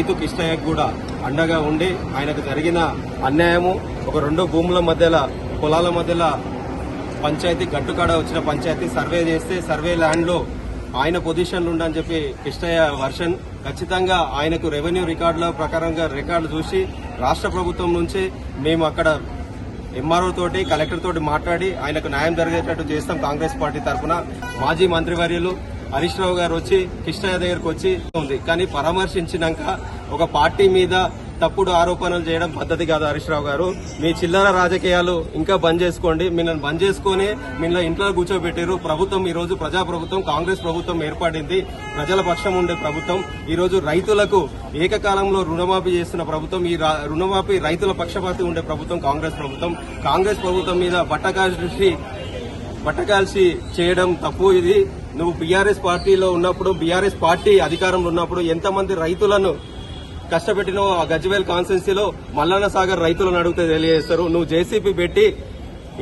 రైతు కిష్టయ్యకు కూడా అండగా ఉండి ఆయనకు జరిగిన అన్యాయము ఒక రెండు భూముల మధ్యలో పొలాల మధ్యలో పంచాయతీ గట్టుకాడ వచ్చిన పంచాయతీ సర్వే చేస్తే సర్వే ల్యాండ్లో ఆయన పొజిషన్లు ఉండని చెప్పి కిష్టయ్య వర్షన్. ఖచ్చితంగా ఆయనకు రెవెన్యూ రికార్డుల ప్రకారంగా రికార్డు చూసి రాష్ట్ర ప్రభుత్వం నుంచి మేము అక్కడ ఎంఆర్ఓ తోటి కలెక్టర్ తోటి మాట్లాడి ఆయనకు న్యాయం జరిగేటట్టు చేస్తాం కాంగ్రెస్ పార్టీ తరఫున. మాజీ మంత్రివర్యులు హరీష్ రావు గారు వచ్చి కిష్టయ్య దగ్గరకు వచ్చి ఉంది. కానీ పరామర్శించినాక ఒక పార్టీ మీద తప్పుడు ఆరోపణలు చేయడం పద్ధతి కాదు హరీష్ రావు గారు. మీ చిల్లర రాజకీయాలు ఇంకా బంద్ చేసుకోండి. మిమ్మల్ని బంద్ చేసుకుని మిమ్మల్ని ఇంట్లో కూర్చోబెట్టారు ప్రభుత్వం ఈ రోజు ప్రజా ప్రభుత్వం కాంగ్రెస్ ప్రభుత్వం ఏర్పడింది. ప్రజల పక్షం ఉండే ప్రభుత్వం. ఈ రోజు రైతులకు ఏకకాలంలో రుణమాఫీ చేస్తున్న ప్రభుత్వం. ఈ రా- రుణమాఫీ రైతుల పక్షపాతి ఉండే ప్రభుత్వం కాంగ్రెస్ ప్రభుత్వం. కాంగ్రెస్ ప్రభుత్వం మీద బట్టకాల్సి పట్టకాల్సి చేయడం తప్పు ఇది. నువ్వు బీఆర్ఎస్ పార్టీలో ఉన్నప్పుడు బీఆర్ఎస్ పార్టీ అధికారంలో ఉన్నప్పుడు ఎంతమంది రైతులను కష్టపెట్టినో ఆ గజ్వేల్ కాన్స్టెన్సీలో మల్లన్న సాగర్ రైతులను అడిగితే తెలియజేస్తారు. నువ్వు జేసీపీ పెట్టి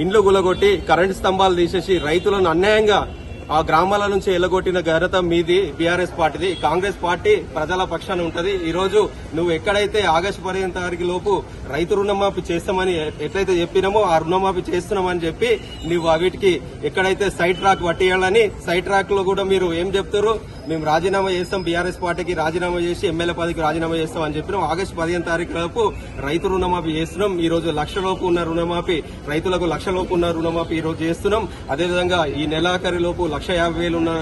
ఇండ్లు గులగొట్టి కరెంటు స్తంభాలు తీసేసి రైతులను అన్యాయంగా ఆ గ్రామాల నుంచి ఎల్లగొట్టిన ఘనత మీది బీఆర్ఎస్ పార్టీది. కాంగ్రెస్ పార్టీ ప్రజల పక్షాన ఉంటది. ఈ రోజు నువ్వు ఎక్కడైతే ఆగస్టు పదిహేను తారీఖు లోపు రైతు రుణమాఫీ చేస్తామని ఎట్లయితే చెప్పినామో ఆ రుణమాఫీ చేస్తున్నామని చెప్పి నువ్వు వీటికి ఎక్కడైతే సైట్ ట్రాక్ పట్టేయాలని సైట్ ట్రాక్లో కూడా మీరు ఏం చెప్తారు? మేము రాజీనామా చేస్తాం బీఆర్ఎస్ పార్టీకి రాజీనామా చేసి ఎమ్మెల్యే పదవికి రాజీనామా చేస్తాం అని చెప్పినాం. ఆగస్టు పదిహేను తారీఖు లోపు రైతు రుణమాఫీ చేస్తున్నాం. ఈ రోజు లక్ష లోపు ఉన్న రుణమాఫీ రైతులకు లక్ష లోపు ఉన్న రుణమాఫీ ఈ రోజు చేస్తున్నాం. అదేవిధంగా ఈ నెలాఖరి లోపు లక్ష యాభై వేలు ఉన్న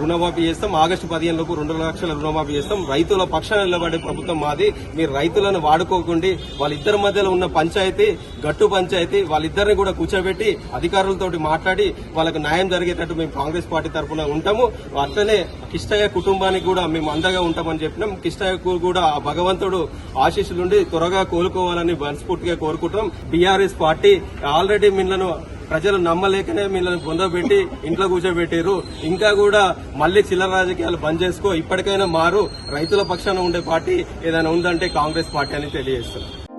రుణమాఫీ చేస్తాం. ఆగస్టు పదిహేను లోపు రెండు లక్షల రుణమాఫీ చేస్తాం. రైతుల పక్షాన నిలబడే ప్రభుత్వం మాది. మీరు రైతులను వాడుకోకుండా. వాళ్ళిద్దరి మధ్యలో ఉన్న పంచాయతీ గట్టు పంచాయతీ వాళ్ళిద్దరిని కూడా కూర్చోబెట్టి అధికారులతోటి మాట్లాడి వాళ్ళకు న్యాయం జరిగేటట్టు మేము కాంగ్రెస్ పార్టీ తరఫున ఉంటాము. అట్లనే కిష్టయ్య కుటుంబానికి కూడా మేము అండగా ఉంటామని చెప్పినాం. కిష్టయ్యకు కూడా ఆ భగవంతుడు ఆశీస్సులుండి త్వరగా కోలుకోవాలని మనస్ఫూర్తిగా కోరుకుంటాం బీఆర్ఎస్ పార్టీ ఆల్రెడీ మిమ్మల్ని ప్రజలు నమ్మలేకనే మిమ్మల్ని పొందబెట్టి ఇంట్లో కూర్చోబెట్టారు ఇంకా కూడా మళ్ళీ చిల్లర రాజకీయాలు బంద్ చేసుకో ఇప్పటికైనా మారు. రైతుల పక్షాన ఉండే పార్టీ ఏదైనా ఉందంటే కాంగ్రెస్ పార్టీ అని తెలియజేస్తున్నారు